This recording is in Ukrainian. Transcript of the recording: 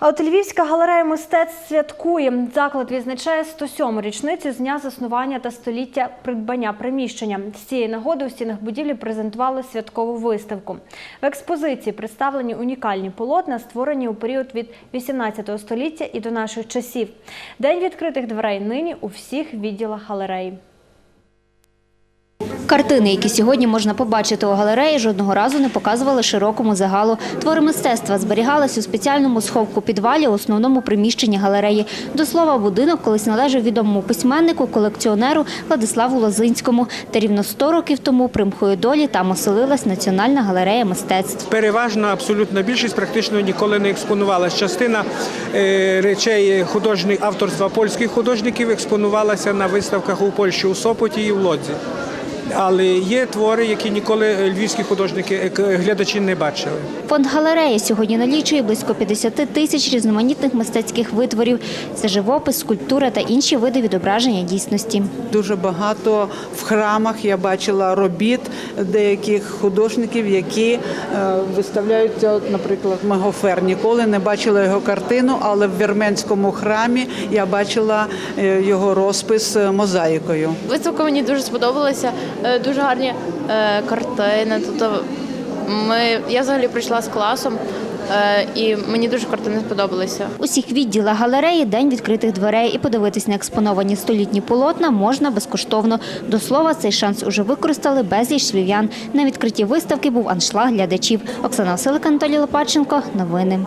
А от Львівська галерея мистецтв святкує. Заклад відзначає 107-му річницю з дня заснування та століття придбання приміщення. З цієї нагоди у стінах будівлі презентували святкову виставку. В експозиції представлені унікальні полотна, створені у період від 18 століття і до наших часів. День відкритих дверей нині у всіх відділах галереї. Картини, які сьогодні можна побачити у галереї, жодного разу не показували широкому загалу. Твори мистецтва зберігались у спеціальному сховку підвалі у основному приміщенні галереї. До слова, будинок колись належав відомому письменнику, колекціонеру Владиславу Лозинському. Та рівно 100 років тому примхою долі там оселилась Національна галерея мистецтв. Переважна абсолютна більшість практично ніколи не експонувалася. Частина е, речей художник, авторства польських художників експонувалася на виставках у Польщі, у Сопоті і в Лодзі. Але є твори, які ніколи львівські художники, е, глядачі не бачили. Фонд галереї сьогодні налічує близько 50 тисяч різноманітних мистецьких витворів. Це живопис, скульптура та інші види відображення дійсності. Дуже багато в храмах я бачила робіт деяких художників, які е, виставляються, наприклад, Мегофер. Ніколи не бачила його картину, але в Вірменському храмі я бачила е, його розпис е, мозаїкою. Виставка мені дуже сподобалася. Е, Дуже гарні е, картини. Тобто ми, я взагалі прийшла з класом, е, і мені дуже картини сподобалися. У всіх відділах галереї день відкритих дверей і подивитись на експоновані столітні полотна можна безкоштовно. До слова, цей шанс уже використали безліч львів'ян. На відкритті виставки був аншлаг глядачів. Оксана Василик, Анатолій Лопаченко. Новини.